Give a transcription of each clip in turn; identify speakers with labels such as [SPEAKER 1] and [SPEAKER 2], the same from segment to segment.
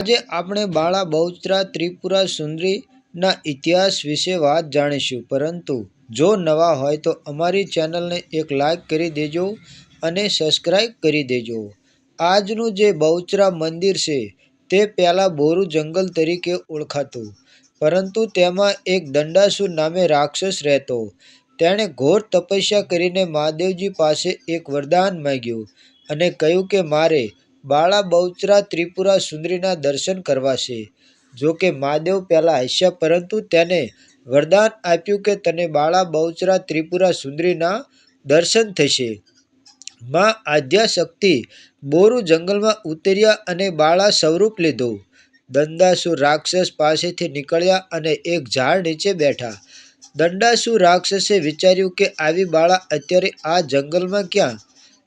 [SPEAKER 1] આજે આપણે બાળા બહુચરા ત્રિપુરા સુંદરીના ઇતિહાસ વિશે વાત જાણીશું. પરંતુ જો નવા હોય તો અમારી ચેનલને એક લાઈક કરી દેજો અને સબસ્ક્રાઈબ કરી દેજો. આજનું જે બહુચરા મંદિર છે તે પહેલાં બોરુ જંગલ તરીકે ઓળખાતું. પરંતુ તેમાં એક દંડાસુર નામે રાક્ષસ રહેતો. તેણે ઘોર તપસ્યા કરીને મહાદેવજી પાસે એક વરદાન માગ્યું અને કહ્યું કે, મારે બાળા બહુચરા ત્રિપુરા સુંદરીના દર્શન કરવાશે. જોકે મહાદેવ પહેલાં હસ્યા પરંતુ તેને વરદાન આપ્યું કે તને બાળા બહુચરા ત્રિપુરા સુંદરીના દર્શન થશે. માં આદ્યાશક્તિ બોરુ જંગલમાં ઉતર્યા અને બાળા સ્વરૂપ લીધું. દંડાસુર રાક્ષસ પાસેથી નીકળ્યા અને એક ઝાડ નીચે બેઠા. દંડાસુર રાક્ષસે વિચાર્યું કે આવી બાળા અત્યારે આ જંગલમાં ક્યાં?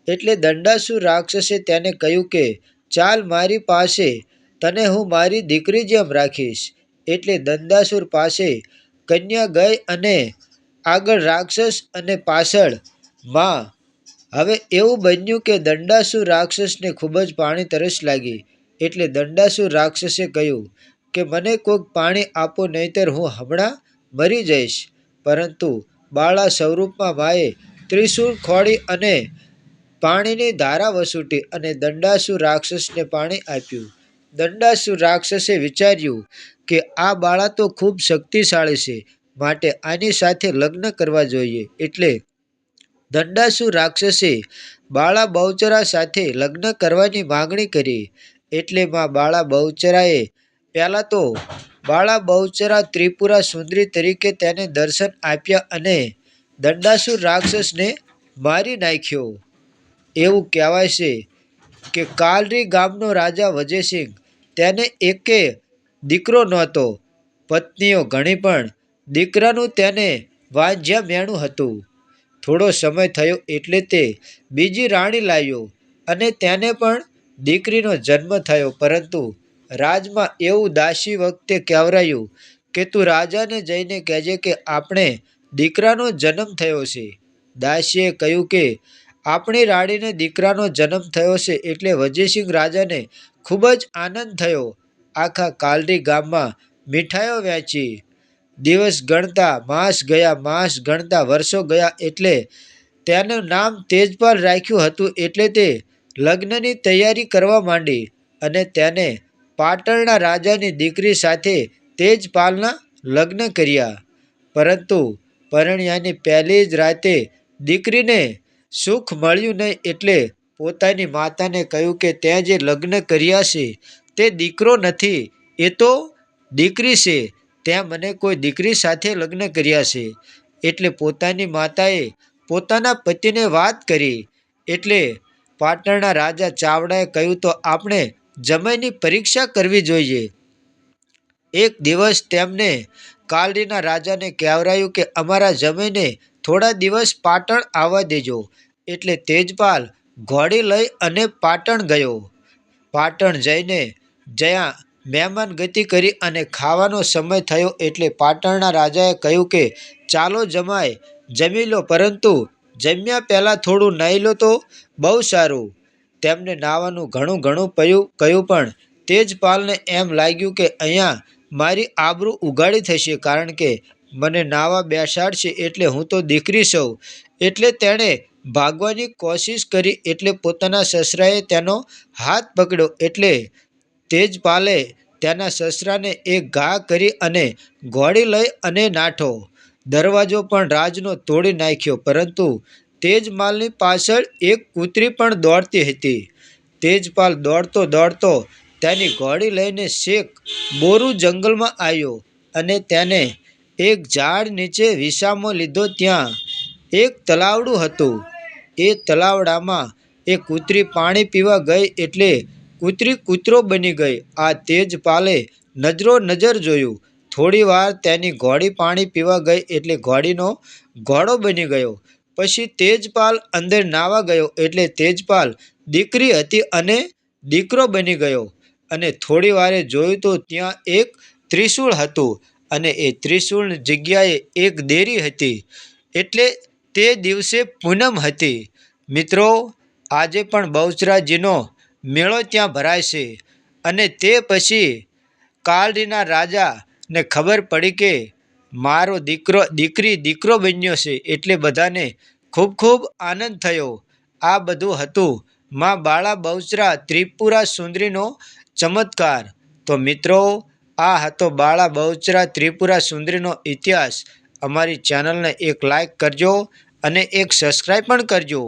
[SPEAKER 1] એટલે દંડાસુર રાક્ષસે તેને કહ્યું કે, ચાલ મારી પાસે, તને હું મારી દીકરી જેમ રાખીશ. એટલે દંડાસુર પાસે કન્યા ગઈ અને આગળ રાક્ષસ અને પાછળમાં. હવે એવું બન્યું કે દંડાસુર રાક્ષસને ખૂબ જ પાણી તરસ લાગી. એટલે દંડાસુર રાક્ષસે કહ્યું કે, મને કોઈક પાણી આપો, નહીતર હું હમણાં મરી જઈશ. પરંતુ બાળા સ્વરૂપમાં માએ ત્રિશૂળ ખોડી અને પાણીની ધારા વસૂટી અને દંડાસુર રાક્ષસને પાણી આપ્યું. દંડાસુર રાક્ષસે વિચાર્યું કે આ બાળા તો ખૂબ શક્તિશાળી છે, માટે આની સાથે લગ્ન કરવા જોઈએ. એટલે દંડાસુર રાક્ષસે બાળા બહુચરા સાથે લગ્ન કરવાની માગણી કરી. એટલે માં બાળા બહુચરાએ પહેલાં તો બાળા બહુચરા ત્રિપુરા સુંદરી તરીકે તેને દર્શન આપ્યા અને દંડાસુર રાક્ષસને મારી નાખ્યો. એવું કહેવાય છે કે કાલરી ગામનો રાજા વજયસિંહ તેને એકે દીકરો નહોતો, પત્નીઓ ઘણી પણ. દીકરાનું તેને વાંજ્યા મેણું હતું. થોડો સમય થયો એટલે તે બીજી રાણી લાવ્યો અને તેને પણ દીકરીનો જન્મ થયો. પરંતુ રાજમાં એવું દાસી વખતે કહેવરાયું કે, તું રાજાને જઈને કહેજે કે, આપણે દીકરાનો જન્મ થયો છે. દાસીએ કહ્યું કે આપણી રાણીને દીકરાનો જન્મ થયો છે એટલે વજયસિંહ રાજાને ખૂબ જ આનંદ થયો. આખા કાલરી ગામમાં મીઠાઈઓ વહેંચી. દિવસ ગણતા માસ ગયા, માસ ગણતા વર્ષો ગયા એટલે તેનું નામ તેજપાલ રાખ્યું હતું એટલે તે લગ્નની તૈયારી કરવા માંડી અને તેને પાટણના રાજાની દીકરી સાથે તેજપાલના લગ્ન કર્યા. પરંતુ પરણ્યાની પહેલી જ રાતે દીકરીને સુખ મળ્યું નહીં એટલે પોતાની માતાને કહ્યું કે તે જે લગ્ન કર્યા છે તે દીકરો નથી, એ તો દીકરી છે, ત્યાં મને કોઈ દીકરી સાથે લગ્ન કર્યા છે. એટલે પોતાની માતાએ પોતાના પતિને વાત કરી. એટલે પાટણના રાજા ચાવડાએ કહ્યું, તો આપણે જમાઈની પરીક્ષા કરવી જોઈએ. એક દિવસ તેમને કાલડીના રાજાને કહેવરાયું કે, અમારા જમાઈને થોડા દિવસ પાટણ આવવા દેજો. એટલે તેજપાલ ઘોડી લઈ અને પાટણ ગયો. પાટણ જઈને જ્યાં મહેમાન ગતિ કરી અને ખાવાનો સમય થયો એટલે પાટણના રાજાએ કહ્યું કે, ચાલો જમાય. જમી લો, પરંતુ જમ્યા પહેલાં થોડું નાહી લો તો બહુ સારું. તેમને નાવાનું ઘણું ઘણું પયું, કહ્યું પણ તેજપાલને એમ લાગ્યું કે અહીંયા મારી આબરૂ ઉઘાડી થશે કારણ કે મને નાવા બેસાડશે એટલે હું તો દીકરી સૌ. એટલે તેણે ભાગવાની કોશિશ કરી એટલે પોતાના સસરાએ તેનો હાથ પકડ્યો એટલે તેજપાલે તેના સસરાને એક ઘા કરી અને ઘોડી લઈ અને નાઠો. દરવાજો પણ રાજનો તોડી નાખ્યો, પરંતુ તેજમાલની પાછળ એક કૂતરી પણ દોડતી હતી. તેજપાલ દોડતો દોડતો તેની ઘોડી લઈને શેખ બોરુ જંગલમાં આવ્યો અને તેને એક ઝાડ નીચે વિસામો લીધો ત્યાં. એક તલાવડું હતું. એ તલાવડામાં એ કૂતરી પાણી પીવા ગઈ એટલે કૂતરી કૂતરો બની ગઈ. આ તેજપાલે નજરો નજર જોયું. થોડી વાર તેની ઘોડી પાણી પીવા ગઈ એટલે ઘોડીનો ઘોડો બની ગયો. પછી તેજપાલ અંદર નાવા ગયો એટલે તેજપાલ દીકરી હતી અને દીકરો બની ગયો. અને થોડી વારે જોયું તો ત્યાં એક ત્રિશૂળ હતું. અને એ ત્રિશૂળ જગ્યાએ એક દેરી હતી એટલે તે દિવસે પૂનમ હતી. મિત્રો, આજે પણ બહુચરાજીનો મેળો ત્યાં ભરાય છે અને તે પછી કાલડીના રાજાને ખબર પડી કે મારો દીકરો, દીકરી, દીકરો બન્યો છે એટલે બધાને ખૂબ ખૂબ આનંદ થયો. આ બધું હતું માં બાળા બહુચરા ત્રિપુરા સુંદરીનો ચમત્કાર. તો મિત્રો આ હતો બાળા બહુચરા ત્રિપુરા સુંદરીનો ઇતિહાસ. અમારી ચેનલને એક લાઈક કરજો અને એક સબસ્ક્રાઈબ પણ કરજો.